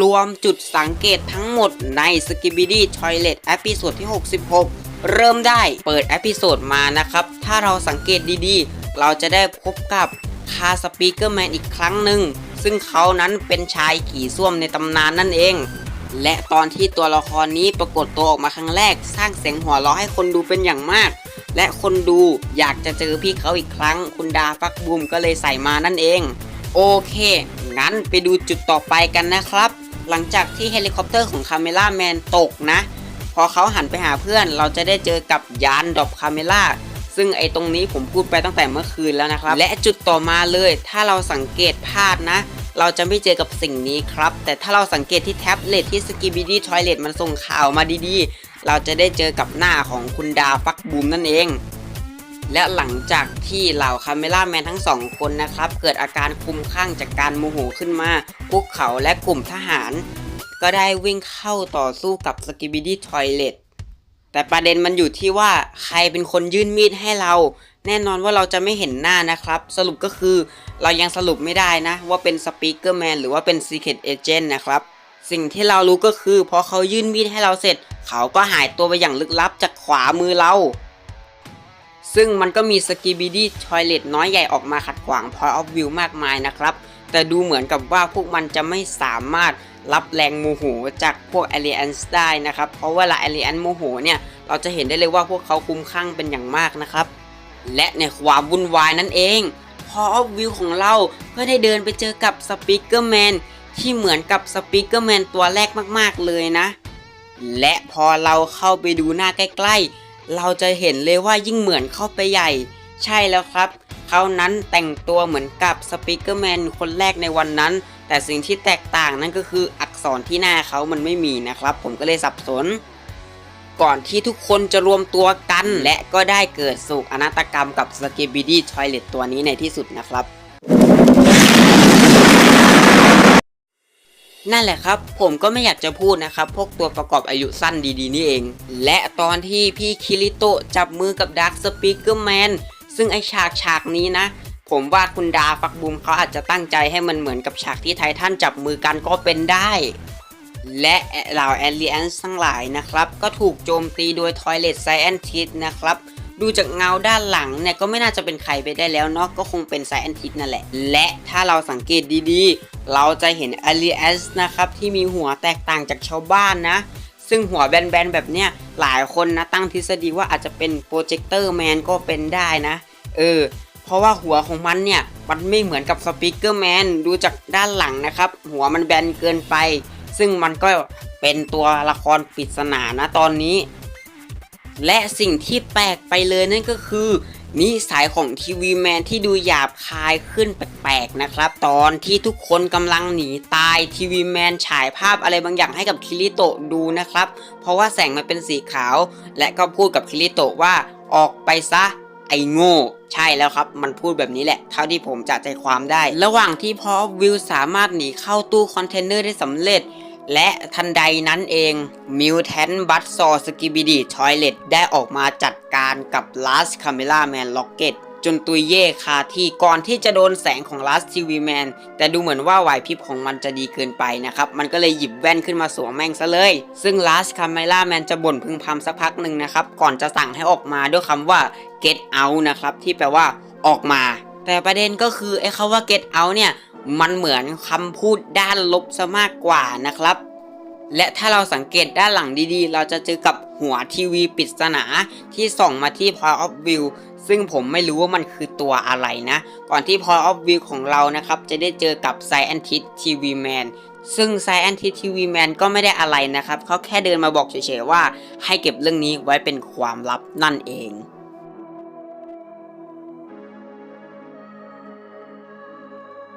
รวมจุดสังเกตทั้งหมดใน s k i b i d y Toilet เอพิโซดที่ 66 เริ่มได้เปิดเอพิโซดมานะครับ ถ้าเราสังเกตดีๆ เราจะได้พบกับคาสปีกเกอร์แมนอีกครั้งหนึ่ง ซึ่งเขานั้นเป็นชายขี่ส้วมในตำนานนั่นเอง และตอนที่ตัวละครนี้ปรากฏตัวออกมาครั้งแรก สร้างเสียงหัวเราะให้คนดูเป็นอย่างมาก และคนดูอยากจะเจอพี่เขาอีกครั้ง คุณดาฟักบูมก็เลยใส่มานั่นเอง โอเค งั้นไปดูจุดต่อไปกันนะครับ หลังจากที่เฮลิคอปเตอร์ของคาเมล่าแมนตกนะ พอเขาหันไปหาเพื่อน เราจะได้เจอกับยานดรอปคาเมล่าซึ่งไอ้ตรงนี้ผมพูดไปตั้งแต่เมื่อคืนแล้วนะครับ และจุดต่อมาเลย ถ้าเราสังเกตพลาดนะ เราจะไม่เจอกับสิ่งนี้ครับ แต่ถ้าเราสังเกตที่แท็บเล็ตที่สกีบีดี้ทอยเล็ตมันส่งข่าวมาดีๆ เราจะได้เจอกับหน้าของคุณดาฟักบูมนั่นเอง และหลังจากที่เหล่าคาเมล่าแมนทั้งสองคนนะครับ เกิดอาการคลุมข้างจากการโมโหขึ้นมา พวกเขาและกลุ่มทหาร ก็ได้วิ่งเข้าต่อสู้กับสกิบิดี้ทอยเลตแต่ประเด็นมันอยู่ที่ว่าใครเป็นคนยื่นมีดให้เรา แน่นอนว่าเราจะไม่เห็นหน้านะครับ สรุปก็คือเรายังสรุปไม่ได้นะ ว่าเป็นสปีกเกอร์แมนหรือว่าเป็นซีเค t เอเจนต์นะครับ สิ่งที่เรารู้ก็คือพอเขายื่นมีดให้เราเสร็จ เขาก็หายตัวไปอย่างลึกลับจากขวามือเรา ซึ่งมันก็มีสกีบีดี้ทอยเลตน้อยใหญ่ออกมาขัดขวางพอยออฟวิวมากมายนะครับ แต่ดูเหมือนกับว่าพวกมันจะไม่สามารถรับแรงโมโหจากพวก a l i a n ์ได้นะครับ เพราะเวลา a l i a n ์โมโหเนี่ย เราจะเห็นได้เลยว่าพวกเขาคุ้มข้างเป็นอย่างมากนะครับ และในความวุ่นวายนั่นเองพอออฟวิวของเราก็ได้เดินไปเจอกับสปีกเกอร์แมนที่เหมือนกับสปีกเกอร์แมนตัวแรกมากๆเลยนะ และพอเราเข้าไปดูหน้าใกล้ๆ เราจะเห็นเลยว่ายิ่งเหมือนเข้าไปใหญ่ ใช่แล้วครับ เขานั้นแต่งตัวเหมือนกับสปีกเกอร์แมนคนแรกในวันนั้น แต่สิ่งที่แตกต่างนั่นก็คืออักษรที่หน้าเขามันไม่มีนะครับ ผมก็เลยสับสน ก่อนที่ทุกคนจะรวมตัวกัน และก็ได้เกิดสุกอนาตกรรมกับสเกบิดี้ทอยเลตตัวนี้ในที่สุดนะครับ นั่นแหละครับ ผมก็ไม่อยากจะพูดนะครับ พวกตัวประกอบอายุสั้นดีๆ นี่เอง และตอนที่พี่คิริโตะจับมือกับดักสปีกเกอร์แมนซึ่งไอฉากฉากนี้นะ ผมว่าคุณดาฟักบุมเขาอาจจะตั้งใจให้มันเหมือนกับฉากที่ไททันจับมือกันก็เป็นได้ และเหล่าแอล i ี n นทั้งหลายนะครับ ก็ถูกโจมตีโดย Toilet Scientist นะครับ ดูจากเงาด้านหลังเนี่ยก็ไม่น่าจะเป็นใครไปได้แล้วเนาะก็คงเป็น Scientist นั่นแหละ และถ้าเราสังเกตดีๆ เราจะเห็น a l i a n นะครับที่มีหัวแตกต่างจากชาวบ้านนะซึ่งหัวแบนๆแบบเนี้ยหลายคนนะตั้งทฤษฎีว่าอาจจะเป็นโปรเจคเตอร์แมนก็เป็นได้นะเออเพราะว่าหัวของมันเนี่ยมันไม่เหมือนกับสปีกเกอร์แมนดูจากด้านหลังนะครับ หัวมันแบนเกินไป ซึ่งมันก็เป็นตัวละครปริศนานะตอนนี้ และสิ่งที่แปลกไปเลยนั่นก็คือนิสัยของทีวีแมนที่ดูหยาบคายขึ้นแปลกๆนะครับ ตอนที่ทุกคนกำลังหนีตายทีวีแมนฉายภาพอะไรบางอย่างให้กับคิริโตะดูนะครับ เพราะว่าแสงมันเป็นสีขาว และก็พูดกับคิริโตะว่าออกไปซะไอโง่ ใช่แล้วครับ มันพูดแบบนี้แหละ เท่าที่ผมจะใจความได้ ระหว่างที่พอวิวสามารถหนีเข้าตู้คอนเทนเนอร์ได้สำเร็จ และทันใดนั้นเองมิวแทนบัตซอสกิบิดีทอยเลตได้ออกมาจัดการกับ Last Camera Man Rocket จนตุยเย่คาที่ก่อนที่จะโดนแสงของ Last TV Man แต่ดูเหมือนว่าไหวพริบของมันจะดีเกินไปนะครับ มันก็เลยหยิบแว่นขึ้นมาสวมแม่งซะเลย ซึ่ง Last Camera Man จะบ่นพึงพำสักพักหนึ่งนะครับ ก่อนจะสั่งให้ออกมาด้วยคำว่า get out นะครับ ที่แปลว่าออกมา แต่ประเด็นก็คือไอ้คาว่า get out เนี่ย มันเหมือนคำพูดด้านลบซะมากกว่านะครับ และถ้าเราสังเกตด้านหลังดีๆ เราจะเจอกับหัวทีวีปริศนาที่ส่องมาที่ Point of View ซึ่งผมไม่รู้ว่ามันคือตัวอะไรนะ ก่อนที่ Point of View ของเรานะครับ จะได้เจอกับ Scientist TV Man ซึ่ง Scientist TV Man ก็ไม่ได้อะไรนะครับ เขาแค่เดินมาบอกเฉยๆว่า ให้เก็บเรื่องนี้ไว้เป็นความลับนั่นเอง